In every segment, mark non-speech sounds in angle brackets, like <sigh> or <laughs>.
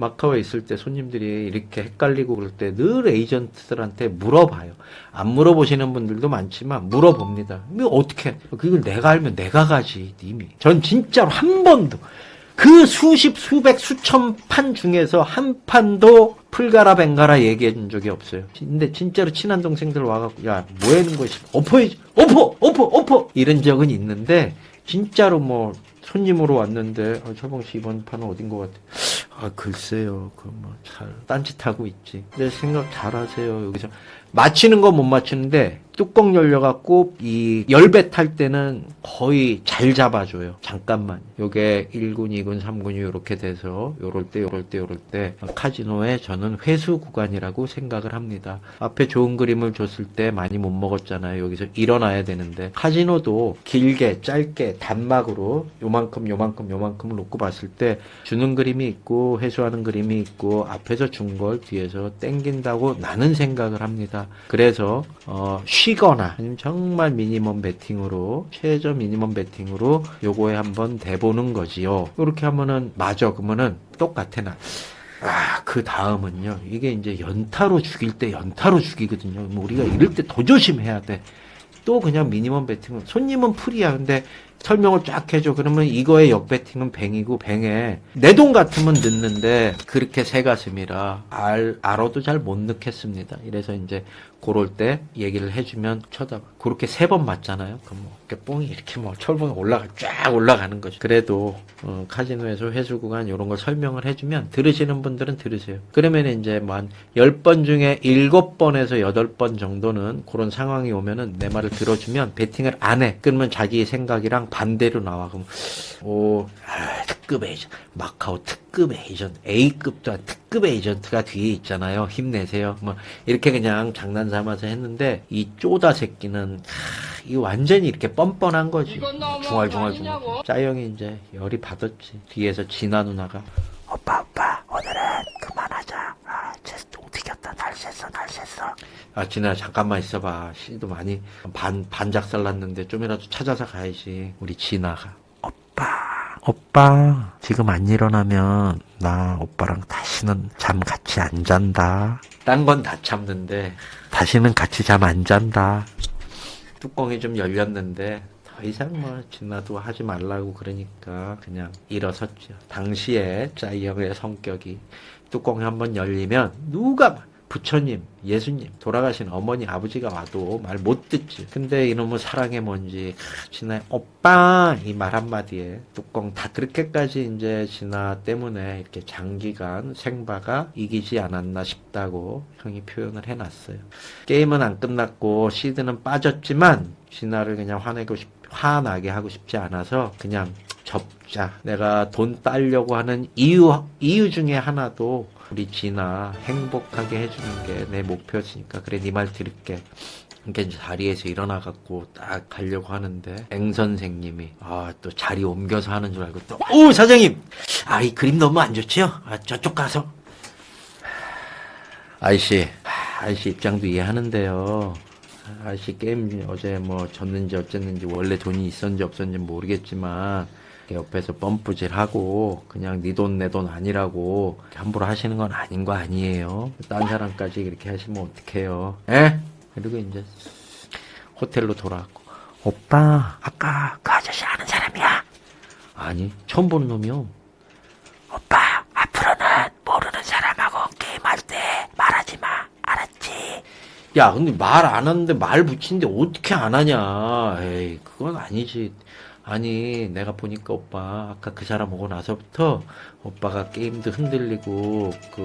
마카오에 있을 때 손님들이 이렇게 헷갈리고 그럴 때 늘 에이전트들한테 물어봐요. 안 물어보시는 분들도 많지만 물어봅니다. 이거 어떻게? 그걸 내가 알면 내가 가지, 님이. 전 진짜로 한 번도 그 수십, 수백, 수천 판 중에서 한 판도 풀가라 뱅가라 얘기해 준 적이 없어요. 근데 진짜로 친한 동생들 와갖고, 야, 뭐 하는 거지? 엎어야지! 엎어! 엎어! 엎어! 이런 적은 있는데, 진짜로 뭐, 손님으로 왔는데, 아, 철봉 씨 이번 판은 어딘 것 같아? 아, 글쎄요. 그 뭐, 잘, 딴짓하고 있지. 내 생각 잘 하세요. 여기서. 맞히는 건 못 맞추는데, 뚜껑 열려갖고, 이 열배 탈 때는 거의 잘 잡아줘요. 잠깐만. 요게 1군, 2군, 3군이 요렇게 돼서, 요럴 때, 요럴 때, 요럴 때, 카지노에 저는 회수 구간이라고 생각을 합니다. 앞에 좋은 그림을 줬을 때 많이 못 먹었잖아요. 여기서 일어나야 되는데, 카지노도 길게, 짧게, 단막으로, 요만큼, 요만큼, 요만큼을 놓고 봤을 때, 주는 그림이 있고, 회수하는 그림이 있고, 앞에서 준 걸 뒤에서 땡긴다고 나는 생각을 합니다. 그래서, 어, 쉬 거나, 아니면 정말 미니멈 베팅으로, 최저 미니멈 베팅으로 요거에 한번 대보는 거지요. 이렇게 하면은, 맞아. 그러면은 똑같아, 나. 아, 그 다음은요. 이게 이제 연타로 죽일 때 연타로 죽이거든요. 뭐 우리가 이럴 때 더 조심해야 돼. 또 그냥 미니멈 베팅은 손님은 풀이야. 근데 설명을 쫙 해줘. 그러면 이거의 역배팅은 뱅이고 뱅에 내 돈 같으면 넣는데 그렇게 새 가슴이라 알 알아도 잘못 넣겠습니다. 이래서 이제 그럴 때 얘기를 해주면 쳐다봐. 그렇게 세 번 맞잖아요. 그럼 뭐 이렇게 뽕이 이렇게 뭐 철봉이 올라가 쫙 올라가는 거죠. 그래도 어, 카지노에서 회수 구간 이런 걸 설명을 해주면 들으시는 분들은 들으세요. 그러면 이제 뭐 한 10번 중에 7번에서 8번 정도는 그런 상황이 오면은 내 말을 들어주면 베팅을 안 해. 그러면 자기 생각이랑 반대로 나와. 그럼 오, 아, 특급 에이전트, 마카오 특급 에이전트, A급도 한 특급 에이전트가 뒤에 있잖아요. 힘내세요. 뭐 이렇게 그냥 장난 삼아서 했는데 이 쪼다 새끼는 하, 이 완전히 이렇게 뻔뻔한 거지. 중얼중얼 중얼. 짜영이 이제 열이 받았지. 뒤에서 진아 누나가 오빠 오빠 오늘은 그만하자. 아, 쟤똥 튀겼다. 날 샜어 날 샜어. 아 진아 잠깐만 있어봐. 씨도 많이 반 반작살 났는데 좀이라도 찾아서 가야지. 우리 진아가. 오빠 오빠 지금 안 일어나면 나 오빠랑 다시는 잠 같이 안 잔다. 딴 건 다 참는데 다시는 같이 잠 안 잔다. 뚜껑이 좀 열렸는데 더 이상 뭐 진나도 하지 말라고 그러니까 그냥 일어섰죠. 당시에 짜이 형의 성격이 뚜껑이 한번 열리면 누가 말- 부처님, 예수님, 돌아가신 어머니, 아버지가 와도 말 못 듣지. 근데 이놈의 사랑의 뭔지, 진아, 오빠! 이 말 한마디에 뚜껑 다 그렇게까지 이제 진아 때문에 이렇게 장기간 생바가 이기지 않았나 싶다고 형이 표현을 해놨어요. 게임은 안 끝났고, 시드는 빠졌지만, 진아를 그냥 화내고 싶, 화나게 하고 싶지 않아서 그냥 접자. 내가 돈 따려고 하는 이유, 이유 중에 하나도 우리 진아 행복하게 해주는 게 내 목표지니까 그래 네 말 들을게. 이제 자리에서 일어나갖고 딱 가려고 하는데 앵 선생님이 아 또 자리 옮겨서 하는 줄 알고 또오 사장님 아 이 그림 너무 안 좋지요? 아 저쪽 가서 아이씨 아, 아이씨 입장도 이해하는데요. 아저씨 게임 어제 뭐 졌는지 어쨌는지 원래 돈이 있었는지 없었는지 모르겠지만 이렇게 옆에서 펌프질하고 그냥 네 돈 내 돈 아니라고 함부로 하시는 건 아닌 거 아니에요. 딴 사람까지 그렇게 하시면 어떡해요. 에? 그리고 이제 호텔로 돌아왔고 오빠 아까 그 아저씨 아는 사람이야? 아니 처음 보는 놈이요. 오빠 앞으로는 모르는 사람하고 게임할 때 말하지 마 알았지? 야, 근데 말 안 하는데 말 붙이는데 어떻게 안 하냐. 에이, 그건 아니지. 아니, 내가 보니까 오빠, 아까 그 사람 오고 나서부터 오빠가 게임도 흔들리고, 그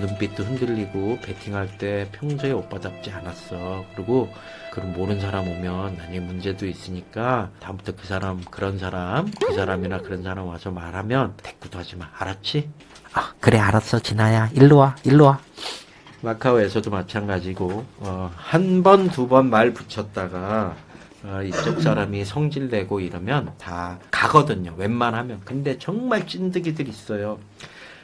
눈빛도 흔들리고, 배팅할 때 평소에 오빠답지 않았어. 그리고, 그럼 모르는 사람 오면 나중에 문제도 있으니까, 다음부터 그 사람, 그런 사람, 그 사람이나 그런 사람 와서 말하면 대꾸도 하지 마. 알았지? 아, 그래, 알았어, 진아야. 일로 와, 일로 와. 마카오에서도 마찬가지고 어, 한 번 두 번 말 붙였다가 어, 이쪽 사람이 성질내고 이러면 다 가거든요. 웬만하면. 근데 정말 찐득이들 있어요.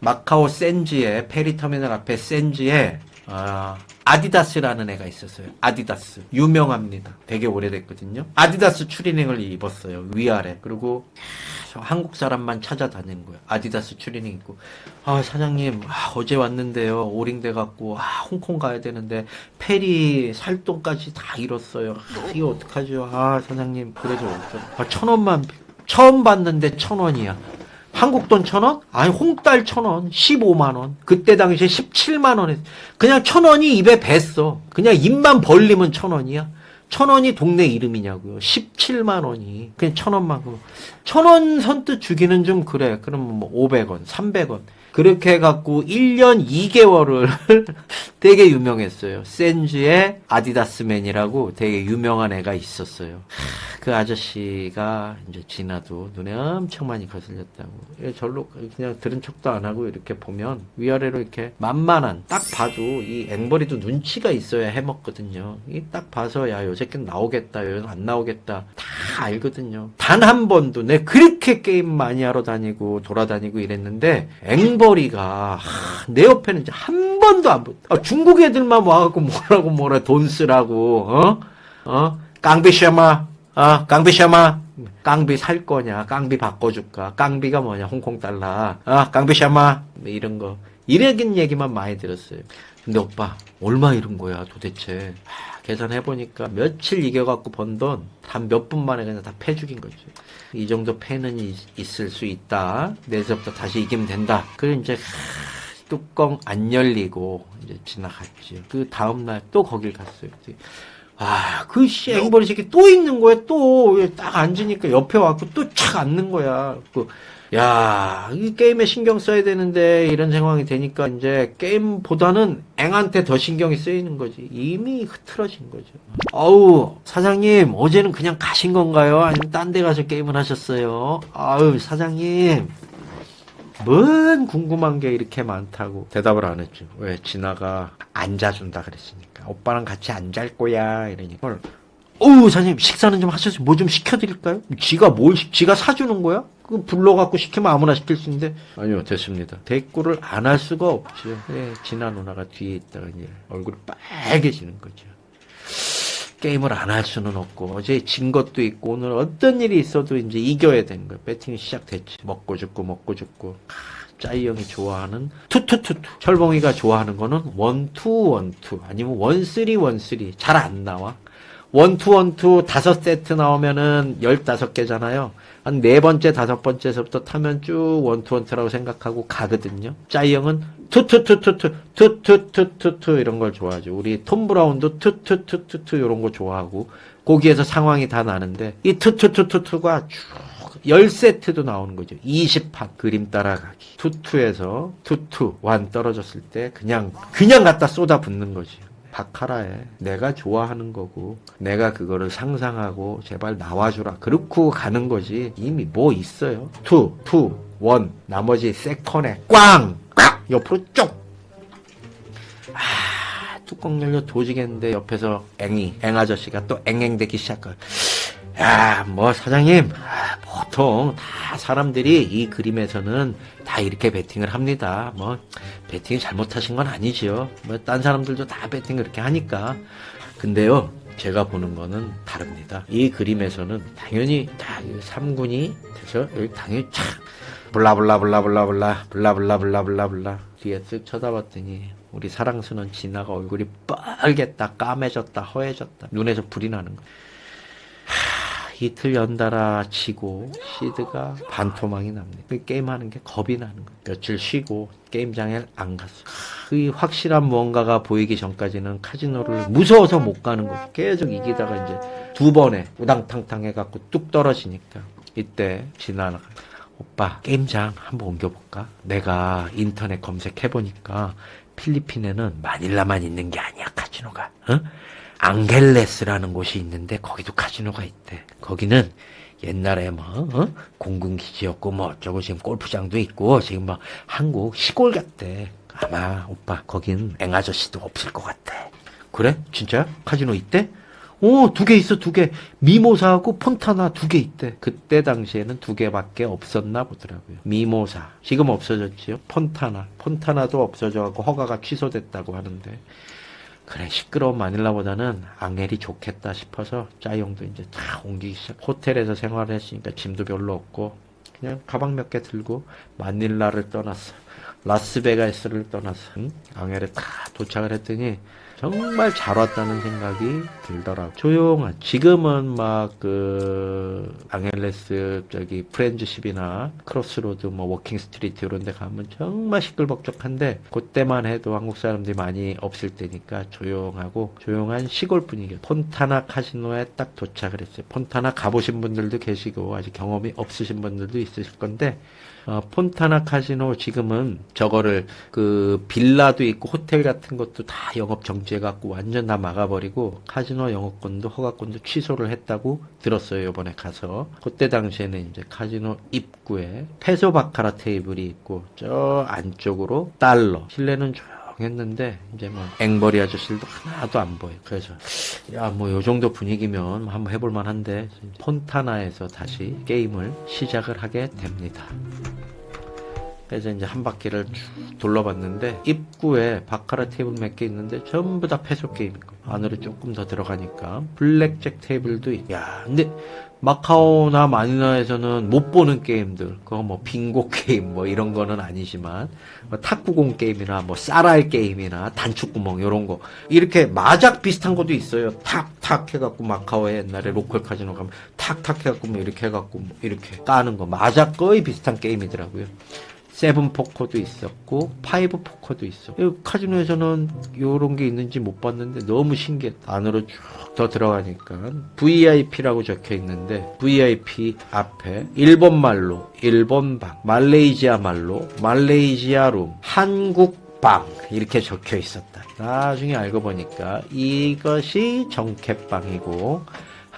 마카오 센지에 페리터미널 앞에 센지에 어, 아디다스라는 애가 있었어요. 아디다스 유명합니다. 되게 오래됐거든요. 아디다스 추리닝을 입었어요. 위아래. 그리고 한국 사람만 찾아다니는 거야. 아디다스 추리닝 입고. 아, 사장님, 아, 어제 왔는데요. 오링 돼 갖고, 아, 홍콩 가야 되는데, 페리 살돈까지 다 잃었어요. 아, 이거 어떡하죠? 아, 사장님, 그래서 없죠. 아, 천 원만, 처음 봤는데 천 원이야. 한국 돈 천 원? 아니, 홍달 천 원, 15만 원. 그때 당시에 17만 원에, 그냥 천 원이 입에 뱄어. 그냥 입만 벌리면 천 원이야. 천 원이 동네 이름이냐고요. 17만 원이. 그냥 천 원만. 천원 선뜻 주기는 좀 그래. 그러면 뭐 500원, 300원. 그렇게 해갖고 1년 2개월을 <laughs> 되게 유명했어요. 센즈의 아디다스맨이라고 되게 유명한 애가 있었어요. 그 아저씨가 이제 지나도 눈에 엄청 많이 거슬렸다고. 예, 절로 그냥 들은 척도 안 하고 이렇게 보면 위아래로 이렇게 만만한 딱 봐도 이 앵벌이도 눈치가 있어야 해먹거든요. 이 딱 봐서 야, 요 새끼는 나오겠다, 요안 나오겠다 다 알거든요. 단 한 번도 내 그 렇게 게임 많이 하러 다니고 돌아다니고 이랬는데 앵벌이가 하, 내 옆에는 한 번도 안 붙. 아, 중국 애들만 와갖고 뭐라고 뭐라 돈 쓰라고 어? 어? 깡비 샤마 아, 깡비 샤마. 깡비 살 거냐? 깡비 바꿔줄까? 깡비가 뭐냐? 홍콩 달러. 아, 깡비 샤마. 뭐 이런 거. 이런 얘기만 많이 들었어요. 근데 오빠, 얼마 이런 거야, 도대체. 하, 계산해보니까 며칠 이겨갖고 번 돈, 단 몇 분 만에 그냥 다 패 죽인 거지. 이 정도 패는 있, 있을 수 있다. 내일부터 다시 이기면 된다. 그래, 이제, 하, 뚜껑 안 열리고, 이제 지나갔지. 그 다음날 또 거길 갔어요. 아, 그 씨, 앵벌이 새끼 또 있는 거야, 또. 딱 앉으니까 옆에 와갖고 또 착 앉는 거야. 그, 야, 이 게임에 신경 써야 되는데, 이런 상황이 되니까 이제 게임보다는 앵한테 더 신경이 쓰이는 거지. 이미 흐트러진 거죠. 아우, 사장님, 어제는 그냥 가신 건가요? 아니면 딴 데 가서 게임을 하셨어요? 아우, 사장님. 뭔 궁금한 게 이렇게 많다고 대답을 안 했죠. 왜 지나가 앉아준다 그랬으니까 오빠랑 같이 안잘 거야 이러니까 어우 사장님 식사는 좀 하셔서 뭐 좀 시켜드릴까요? 지가 뭘 시- 지가 사주는 거야? 그 불러갖고 시키면 아무나 시킬 수 있는데 아니요 됐습니다. 대꾸를 안 할 수가 없죠. 예, 진아 누나가 뒤에 있다가 이제 얼굴이 빨개지는 거죠. 게임을 안 할 수는 없고 어제 진 것도 있고 오늘 어떤 일이 있어도 이제 이겨야 되는 거야. 배팅이 시작됐지. 먹고 죽고 먹고 죽고. 아, 짜이 형이 좋아하는 투투투투. 철봉이가 좋아하는 거는 원투 원투 아니면 원쓰리 원쓰리 잘 안 나와. 원투 원투 다섯 세트 나오면은 열다섯 개잖아요. 한 네 번째 다섯 번째서부터 타면 쭉 원투 원투라고 생각하고 가거든요. 짜이 형은 투투투투투 투투투투투 이런 걸 좋아하죠. 우리 톰 브라운도 투투투투투 이런 거 좋아하고 거기에서 상황이 다 나는데 이 투투투투투가 쭉 10세트도 나오는 거죠. 20판 그림 따라가기. 투투에서 투투 완 떨어졌을 때 그냥 그냥 갖다 쏟아 붓는 거지. 바카라에 내가 좋아하는 거고 내가 그거를 상상하고 제발 나와주라. 그렇고 가는 거지. 이미 뭐 있어요? 투, 투, 원. 나머지 세컨에 꽝! 꽉! 옆으로 쭉 아, 뚜껑 열려 도지겠는데 옆에서 앵이 앵 아저씨가 또 앵앵대기 시작할. 야, 뭐 사장님, 아, 보통 다 사람들이 이 그림에서는 다 이렇게 베팅을 합니다. 뭐 베팅이 잘못하신 건 아니지요. 뭐 딴 사람들도 다 베팅 그렇게 하니까. 근데요, 제가 보는 거는 다릅니다. 이 그림에서는 당연히 다 3군이 그죠? 여기 당연히 촥 블라블라블라블라블라 블라블라블라블라블라 뒤에 쓱 쳐다봤더니 우리 사랑스러운 진아가 얼굴이 빨겠다 까매졌다 허해졌다 눈에서 불이 나는 거. 이틀 연달아 치고 시드가 반토막이 납니다. 그 게임하는 게 겁이 나는 거예요. 며칠 쉬고 게임장에 안 갔어. 그 확실한 무언가가 보이기 전까지는 카지노를 무서워서 못 가는 거죠. 계속 이기다가 이제 두 번에 우당탕탕 해갖고 뚝 떨어지니까 이때 지나가 오빠 게임장 한번 옮겨볼까? 내가 인터넷 검색해보니까 필리핀에는 마닐라만 있는 게 아니야 카지노가. 어? 앙겔레스라는 곳이 있는데 거기도 카지노가 있대. 거기는 옛날에 뭐 어? 공군기지였고 뭐 어쩌고 지금 골프장도 있고 지금 뭐 한국 시골 같대. 아마 오빠 거긴 앵아저씨도 없을 것 같아. 그래? 진짜? 카지노 있대? 오, 두 개 있어, 두 개. 미모사하고 폰타나 두 개 있대. 그때 당시에는 두 개밖에 없었나 보더라고요. 미모사. 지금 없어졌지요? 폰타나. 폰타나도 없어져갖고 허가가 취소됐다고 하는데. 그래 시끄러운 마닐라보다는 앙헬이 좋겠다 싶어서 짜이용도 이제 다 옮기기 시작. 호텔에서 생활을 했으니까 짐도 별로 없고 그냥 가방 몇 개 들고 마닐라를 떠났어. 라스베가스를 떠나서 응? 앙헬에 다 도착을 했더니 정말 잘 왔다는 생각이 들더라고. 조용한. 지금은 막 그 앙헬레스 저기 프렌즈십이나 크로스로드 뭐 워킹 스트리트 이런 데 가면 정말 시끌벅적한데 그때만 해도 한국 사람들이 많이 없을 때니까 조용하고 조용한 시골 분위기. 폰타나 카지노에 딱 도착을 했어요. 폰타나 가보신 분들도 계시고 아직 경험이 없으신 분들도 있으실 건데 어, 폰타나 카지노 지금은 저거를 그 빌라도 있고 호텔 같은 것도 다 영업 정지 해갖고 완전 다 막아버리고 카지노 영업권도 허가권도 취소를 했다고 들었어요 이번에 가서 그때 당시에는 이제 카지노 입구에 페소 바카라 테이블이 있고 저 안쪽으로 달러 실내는 조용했는데 이제 뭐 앵벌이 아저씨들도 하나도 안 보여 그래서 야 뭐 요 정도 분위기면 한번 해볼 만한데 폰타나에서 다시 게임을 시작을 하게 됩니다. 그래서 이제 한 바퀴를 쭉 둘러봤는데 입구에 바카라 테이블 몇 개 있는데 전부 다 패소 게임인 거. 안으로 조금 더 들어가니까 블랙잭 테이블도 있. 야, 근데 마카오나 마니라에서는 못 보는 게임들, 그거 뭐 빙고 <laughs> 게임 뭐 이런 거는 아니지만 뭐 탁구공 게임이나 뭐 쌀알 게임이나 단축구멍 이런 거 이렇게 마작 비슷한 것도 있어요. 탁탁 해갖고 마카오에 옛날에 로컬 카지노 가면 탁탁 해갖고 뭐 이렇게 해갖고 뭐 이렇게 까는 거 마작 거의 비슷한 게임이더라고요. 세븐 포커도 있었고 파이브 포커도. 이 카지노에서는 요런 게 있는지 못 봤는데 너무 신기했다. 안으로 쭉 더 들어가니까 VIP라고 적혀 있는데 VIP 앞에 일본 말로 일본 방, 말레이시아 말로 말레이시아 룸, 한국 방 이렇게 적혀 있었다. 나중에 알고 보니까 이것이 정켓방이고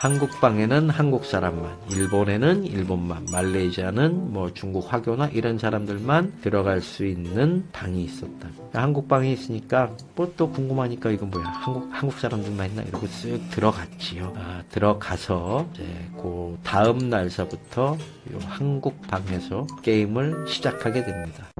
한국 방에는 한국 사람만, 일본에는 일본만, 말레이시아는 뭐 중국 화교나 이런 사람들만 들어갈 수 있는 방이 있었다. 한국 방이 있으니까 뭐 또 궁금하니까 이건 뭐야 한국 한국 사람들만 있나 이러고 쓱 들어갔지요. 아, 들어가서 이제 그 다음 날서부터 요 한국 방에서 게임을 시작하게 됩니다.